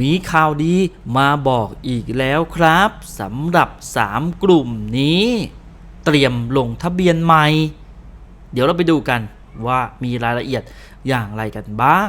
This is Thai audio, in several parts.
มีข่าวดีมาบอกอีกแล้วครับสำหรับ 3 กลุ่มนี้ เตรียมลงทะเบียนใหม่ เดี๋ยวเราไปดูกันว่ามีรายละเอียดอย่างไรกันบ้าง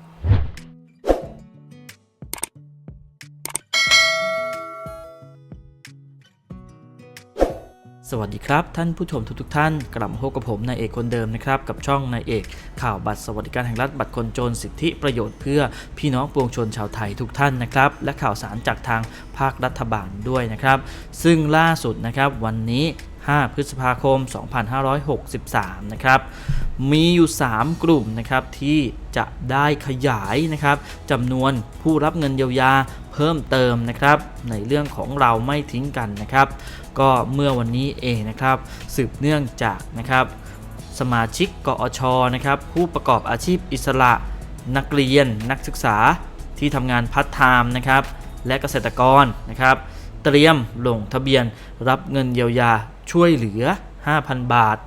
สวัสดีครับท่านผู้ชมทุกทท่านกลับมาพบกับผมนายเอกคนเดิมนะครับกับช่องนายเอกข่าวบัตรสวัสดิการแห่งรัฐบัตรคนจนสิทธิประโยชน์เพื่อพี่น้องปวงชนชาวไทยทุกท่านนะครับและข่าวสารจากทางภาครัฐบาลด้วยนะครับ ซึ่งล่าสุดนะครับวันนี้ 5 พฤษภาคม 2563 นะครับมีอยู่ 3 กลุ่มนะครับที่จะได้ขยายนะครับจำนวนผู้รับเงินเยียวยา เพิ่มเติมนะครับ ในเรื่องของเราไม่ทิ้งกันนะครับ ก็เมื่อวันนี้เองนะครับ สืบเนื่องจากนะครับ สมาชิกกอชนะครับ ผู้ประกอบอาชีพอิสระนักเรียนนักศึกษาที่ทำงานพัฒไทม์นะครับ และเกษตรกรนะครับ เตรียมลงทะเบียนรับเงินเยียวยาช่วยเหลือ 5,000 บาท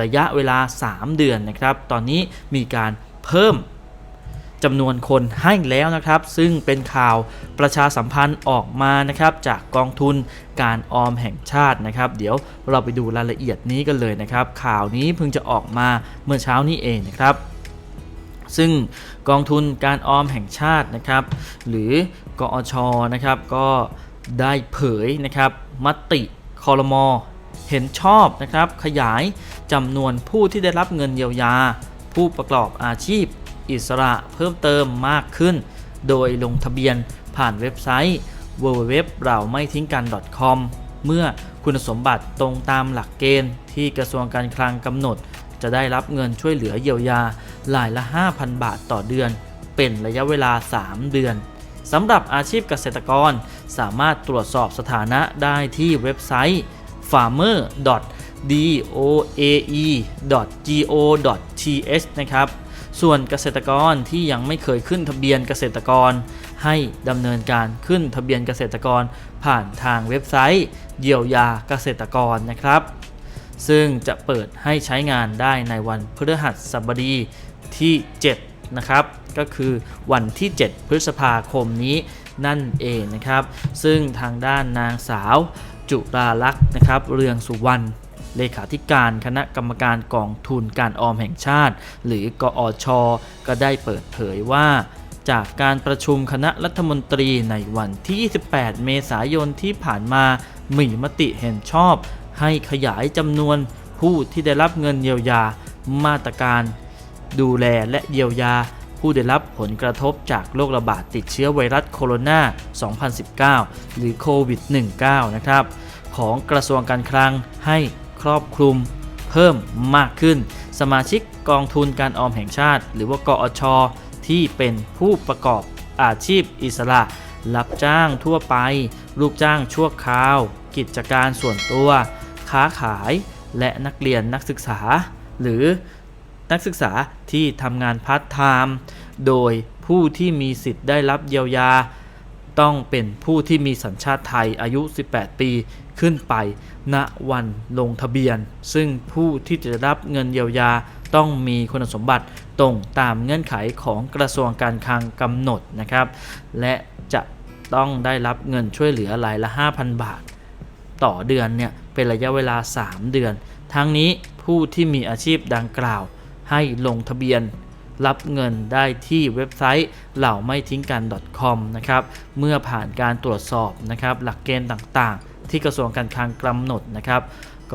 ระยะเวลา 3 เดือนนะครับ ตอนนี้มีการเพิ่ม จำนวนคนให้แล้วนะครับ ซึ่งเป็นข่าวประชาสัมพันธ์ออกมานะครับ จากกองทุนการออมแห่งชาตินะครับ เดี๋ยวเราไปดูรายละเอียดนี้กันเลยนะครับ ข่าวนี้เพิ่งจะออกมาเมื่อเช้านี้เองนะครับ ซึ่งกองทุนการออมแห่งชาตินะครับ หรือกอชนะครับก็ได้เผยนะครับมติคอรมอเห็นชอบนะครับ ขยายจำนวนผู้ที่ได้รับเงินเยียวยา ผู้ประกอบอาชีพ อิสระเพิ่มเติมมากขึ้น โดยลงทะเบียนผ่านเว็บไซต์ www เราไม่ทิ้งกัน .com เมื่อคุณสมบัติตรงตามหลักเกณฑ์ที่กระทรวงการคลังกำหนด จะได้รับเงินช่วยเหลือเยียวยารายละ 5,000 บาทต่อเดือน เป็นระยะเวลา 3 เดือนสำหรับอาชีพเกษตรกรสามารถตรวจสอบสถานะได้ที่เว็บไซต์ farmer.doae.go.th นะครับ ส่วนเกษตรกรที่ยังไม่เคยขึ้นทะเบียนเกษตรกร ให้ดำเนินการขึ้นทะเบียนเกษตรกรผ่านทางเว็บไซต์ เยียวยาเกษตรกรนะครับ ซึ่งจะเปิดให้ใช้งานได้ในวันพฤหัสบดีที่ 7 นะครับ ก็คือวันที่ 7 พฤษภาคมนี้นั่นเองนะครับ ซึ่งทางด้านนางสาวจุราลักษณ์นะครับ เรืองสุวรรณ เลขาธิการคณะกรรมการกองทุนการออมแห่งชาติ หรือกอช ก็ได้เปิดเผยว่าจากการประชุมคณะรัฐมนตรีในวันที่ 28 เมษายนที่ผ่านมา มีมติเห็นชอบ ให้ขยายจำนวนผู้ที่ได้รับเงินเยียวยา มาตรการ ดูแลและเยียวยา ผู้ได้รับผลกระทบจากโรคระบาดติดเชื้อไวรัสโคโรนา 2019 หรือโควิด -19 นะครับ ของกระทรวงการคลังให้ รอบคลุมเพิ่มมากขึ้น สมาชิกกองทุนการออมแห่งชาติ หรือว่ากอชที่เป็นผู้ประกอบอาชีพอิสระ รับจ้างทั่วไป ลูกจ้างชั่วคราว กิจการส่วนตัว ค้าขาย และนักเรียนนักศึกษา หรือนักศึกษาที่ทำงานพาร์ทไทม์ โดยผู้ที่มีสิทธิ์ได้รับเยียวยา ต้องเป็นผู้ที่มีสัญชาติไทยอายุ 18 ปีขึ้นไป ณ วันลงทะเบียน ซึ่งผู้ที่จะรับเงินเยียวยาต้องมีคุณสมบัติตรงตามเงื่อนไขของกระทรวงการคลังกำหนดนะครับ และจะต้องได้รับเงินช่วยเหลือรายละ 5,000 บาท ต่อเดือนเนี่ยเป็นระยะเวลา 3 เดือน ทั้งนี้ผู้ที่มีอาชีพดังกล่าวให้ลงทะเบียน รับเงินได้ที่เว็บไซต์เหล่าไม่ทิ้งกัน .com นะครับเมื่อผ่านการตรวจสอบนะครับหลักเกณฑ์ต่างๆ ที่กระทรวงการคลังกำหนดนะครับ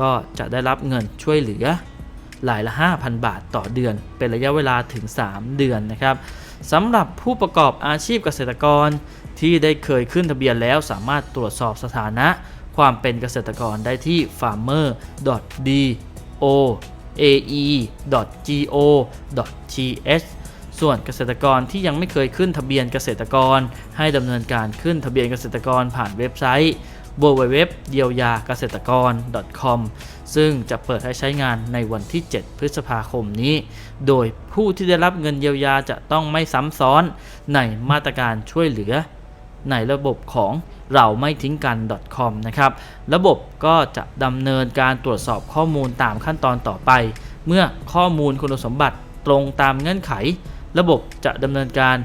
ก็จะได้รับเงินช่วยเหลือรายละ 5,000 บาทต่อเดือน เป็นระยะเวลาถึง 3 เดือนนะครับสำหรับผู้ประกอบอาชีพเกษตรกรที่ได้เคยขึ้นทะเบียนแล้วสามารถตรวจสอบสถานะความเป็นเกษตรกรได้ที่ farmer.do ae.go.th ส่วนเกษตรกรที่ยังไม่เคยขึ้นทะเบียนเกษตรกร ให้ดำเนินการขึ้นทะเบียนเกษตรกรผ่านเว็บไซต์ www เยียวยาเกษตรกร .com ซึ่งจะเปิดให้ใช้งานในวันที่ 7 พฤษภาคมนี้ โดยผู้ที่ได้รับเงินเยียวยาจะต้องไม่ซ้ำซ้อนในมาตรการช่วยเหลือ ในระบบของ เราไม่ทิ้งกัน .com นะครับ ระบบก็จะดำเนินการตรวจสอบข้อมูลตามขั้นตอนต่อไป เมื่อข้อมูลคุณสมบัติตรงตามเงื่อนไข ระบบจะดำเนินการ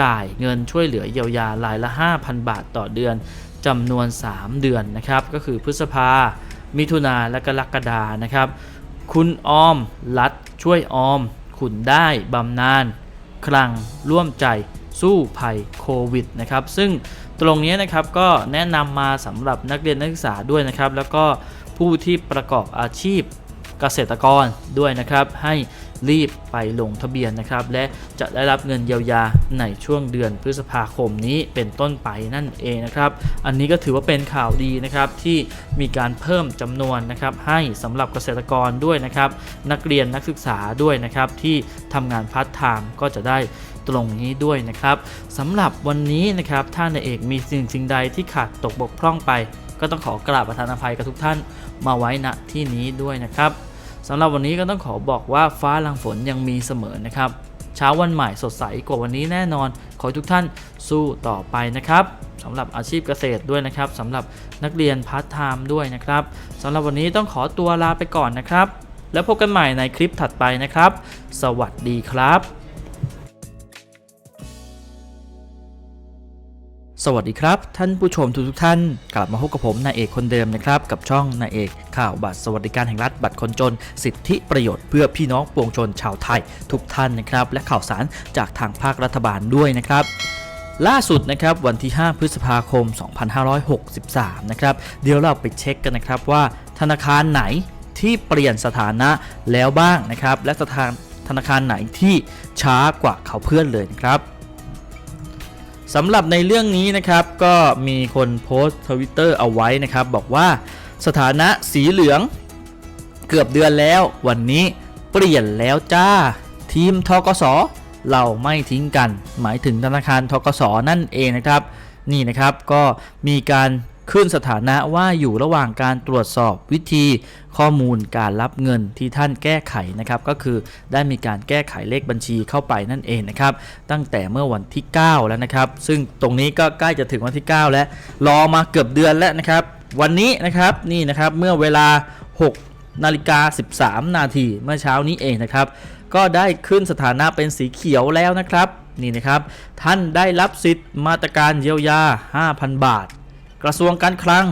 จ่ายเงินช่วยเหลือเยียวยารายละ 5,000 บาทต่อเดือนจำนวน 3 เดือนนะครับ ก็คือพฤษภา มิถุนาและกรกฎานะครับ คุณออม รัฐช่วยออมคุณได้บำนาญคลังร่วมใจสู้ภัยโควิดนะครับ ซึ่ง ตรงนี้นะครับก็แนะนำมาสำหรับนักเรียนนักศึกษาด้วยนะครับ แล้วก็ผู้ที่ประกอบอาชีพเกษตรกรด้วยนะครับ ให้รีบไปลงทะเบียนนะครับ และจะได้รับเงินเยียวยาในช่วงเดือนพฤษภาคมนี้เป็นต้นไปนั่นเองนะครับ อันนี้ก็ถือว่าเป็นข่าวดีนะครับที่มีการเพิ่มจำนวนนะครับ ให้สำหรับเกษตรกรด้วยนะครับ นักเรียนนักศึกษาด้วยนะครับที่ทำงานพาร์ทไทม์ก็จะได้ ตรงนี้ด้วยนะครับสำหรับวันนี้นะครับท่านเอกมีสิ่งสิ่งใดที่ขาดตกบกพร่องไป ก็ต้องขอกราบประทานอภัยกับทุกท่านมาไว้ณที่นี้ด้วยนะครับสำหรับวันนี้ก็ต้องขอบอกว่าฟ้าลังฝนยังมีเสมอนะครับเช้าวันใหม่สดใสกว่าวันนี้แน่นอน ขอให้ทุกท่านสู้ต่อไปนะครับสำหรับอาชีพเกษตรด้วยนะครับสำหรับนักเรียนพาร์ทไทม์ด้วยนะครับสำหรับวันนี้ต้องขอตัวลาไปก่อนนะครับ แล้วพบกันใหม่ในคลิปถัดไปนะครับ สวัสดีครับ สวัสดีครับ ท่านผู้ชมทุกทท่าน กลับมาพบกับผมนายเอกคนเดิมนะครับ กับช่องนายเอกข่าวบัตรสวัสดิการแห่งรัฐบัตรคนจน สิทธิประโยชน์เพื่อพี่น้องปวงชนชาวไทยทุกท่านนะครับ และข่าวสารจากทางภาครัฐบาลด้วยนะครับล่าสุดนะครับวันที่ 5 พฤษภาคม 2563 นะครับ เดี๋ยวเราไปเช็คกันนะครับว่า ธนาคารไหนที่เปลี่ยนสถานะแล้วบ้างนะครับ และสถานธนาคารไหนที่ช้ากว่าเขาเพื่อนเลยนะครับ สำหรับในเรื่องนี้นะครับก็มีคนโพสต์ทวิตเตอร์เอาไว้นะครับ บอกว่าสถานะสีเหลือง เกือบเดือนแล้ว วันนี้เปลี่ยนแล้วจ้า ทีมทกสเราไม่ทิ้งกัน หมายถึงธนาคารทกสนั่นเองนะครับ นี่นะครับก็มีการ ขึ้นสถานะว่าอยู่ระหว่างการตรวจสอบวิธีข้อมูลการรับเงินที่ท่านแก้ไขนะครับ ก็คือได้มีการแก้ไขเลขบัญชีเข้าไปนั่นเองนะครับ ตั้งแต่เมื่อวันที่ 9 แล้วนะครับ ซึ่งตรงนี้ก็ใกล้จะถึงวันที่ 9 แล้ว รอมาเกือบเดือนแล้วนะครับ วันนี้นะครับนี่นะครับเมื่อเวลา 6 นาฬิกา 13 นาทีเมื่อเช้านี้เองนะครับ ก็ได้ขึ้นสถานะเป็นสีเขียวแล้วนะครับนี่นะครับท่านได้รับสิทธิ์มาตรการเยียวยา 5,000 บาท กระทรวงการคลัง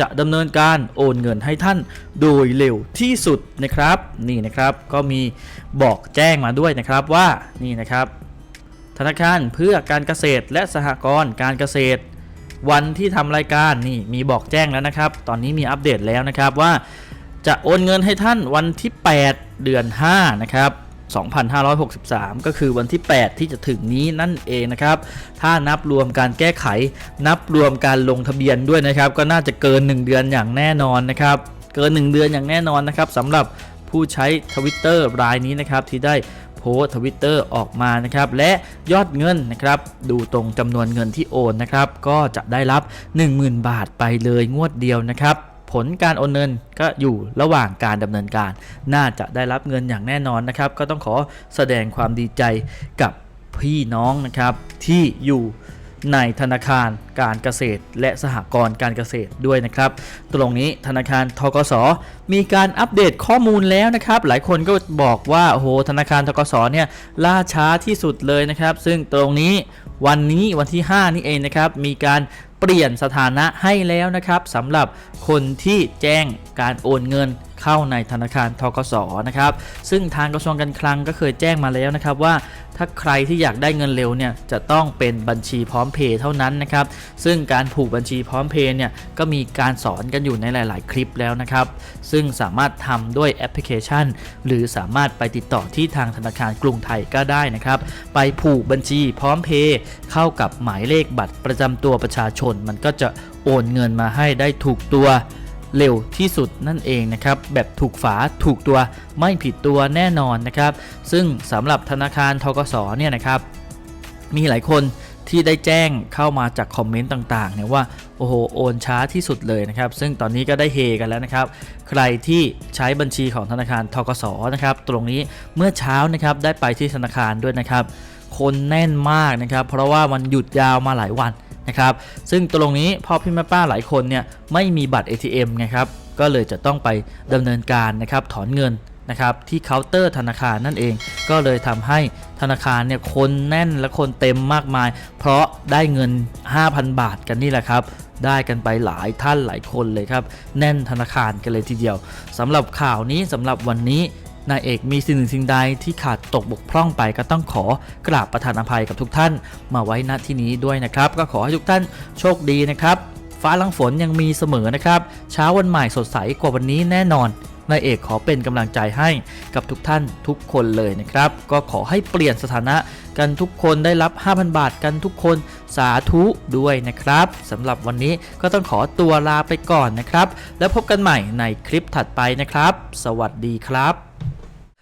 จะดำเนินการโอนเงินให้ท่านโดยเร็วที่สุดนะครับ นี่นะครับก็มีบอกแจ้งมาด้วยนะครับว่านี่นะครับ ธนาคารเพื่อการเกษตรและสหกรณ์การเกษตร วันที่ทำรายการนี่มีบอกแจ้งแล้วนะครับ ตอนนี้มีอัปเดตแล้วนะครับว่าจะโอนเงินให้ท่านวันที่ 8 เดือน 5 นะครับ 2563 ก็คือวันที่ 8 ที่จะถึงนี้นั่นเองนะครับ ถ้านับรวมการแก้ไข นับรวมการลงทะเบียนด้วยนะครับ ก็น่าจะเกิน 1 เดือนอย่างแน่นอนนะครับ เกิน 1 เดือนอย่างแน่นอนนะครับสำหรับผู้ใช้ทวิตเตอร์รายนี้นะครับที่ได้โพสทวิตเตอร์ออกมานะครับ และยอดเงินนะครับ ดูตรงจำนวนเงินที่โอนนะครับ ก็จะได้รับ 10,000 บาทไปเลยงวดเดียวนะครับ ผลการโอนเงินก็อยู่ระหว่างการดำเนินการ น่าจะได้รับเงินอย่างแน่นอนนะครับ ก็ต้องขอแสดงความดีใจกับพี่น้องนะครับที่อยู่ในธนาคารการเกษตร และสหกรณ์การเกษตรด้วยนะครับ ตรงนี้ธนาคารทกส มีการอัปเดตข้อมูลแล้วนะครับ หลายคนก็บอกว่าโอ้โหธนาคารทกสเนี่ยล่าช้าที่สุดเลยนะครับ ซึ่งตรงนี้วันนี้วันที่ 5 นี่เองนะครับ มีการ เปลี่ยนสถานะให้แล้วนะครับสำหรับคนที่แจ้งการโอนเงินเข้าในธนาคารทกสนะครับ ซึ่งทางกระทรวงการคลังก็เคยแจ้งมาแล้วนะครับว่า ถ้าใครที่อยากได้เงินเร็วเนี่ยจะต้องเป็นบัญชีพร้อมเพย์เท่านั้นนะครับ ซึ่งการผูกบัญชีพร้อมเพย์เนี่ยก็มีการสอนกันอยู่ในหลาย ๆ คลิปแล้วนะครับ ซึ่งสามารถทำด้วยแอปพลิเคชัน หรือสามารถไปติดต่อที่ทางธนาคารกรุงไทยก็ได้นะครับ ไปผูกบัญชีพร้อมเพย์เข้ากับหมายเลขบัตรประจำตัวประชาชน มันก็จะโอนเงินมาให้ได้ถูกตัว เร็วที่สุดนั่นเองนะครับแบบถูกฝาถูกตัวไม่ผิดตัวแน่นอนนะครับซึ่งสำหรับธนาคารทกสเนี่ยนะครับมีหลายคนที่ได้แจ้งเข้ามาจากคอมเมนต์ต่างๆเนี่ยว่าโอ้โหโอนช้าที่สุดเลยนะครับ ซึ่งตอนนี้ก็ได้เฮกันแล้วนะครับ ใครที่ใช้บัญชีของธนาคารทกสนะครับ ตรงนี้เมื่อเช้านะครับได้ไปที่ธนาคารด้วยนะครับ คนแน่นมากนะครับ เพราะว่ามันหยุดยาวมาหลายวัน นะครับซึ่งตรงนี้พ่อพี่แม่ป้าหลายคนเนี่ยไม่มีบัตร ATM ไงครับก็เลยจะต้องไปดำเนินการนะครับถอนเงินนะครับที่เคาน์เตอร์ธนาคารนั่นเอง ก็เลยทำให้ธนาคารเนี่ยคนแน่นและคนเต็มมากมาย เพราะได้เงิน 5,000 บาทกันนี่แหละครับได้กันไปหลายท่านหลายคนเลยครับ แน่นธนาคารกันเลยทีเดียวสำหรับข่าวนี้สำหรับวันนี้ นายเอกมีสิ่งหนึ่งสิ่งใดที่ขาดตกบกพร่องไปก็ต้องขอกราบประทานอภัยกับทุกท่าน มาไว้ณที่นี้ด้วยนะครับ ก็ขอให้ทุกท่านโชคดีนะครับ ฟ้าลังฝนยังมีเสมอนะครับ เช้าวันใหม่สดใสกว่าวันนี้แน่นอนนายเอกขอเป็นกำลังใจให้กับทุกท่านทุกคนเลยนะครับ ก็ขอให้เปลี่ยนสถานะกันทุกคนได้รับ 5,000 บาทกันทุกคนสาธุด้วยนะครับสำหรับวันนี้ก็ต้องขอตัวลาไปก่อนนะครับ แล้วพบกันใหม่ในคลิปถัดไปนะครับ สวัสดีครับ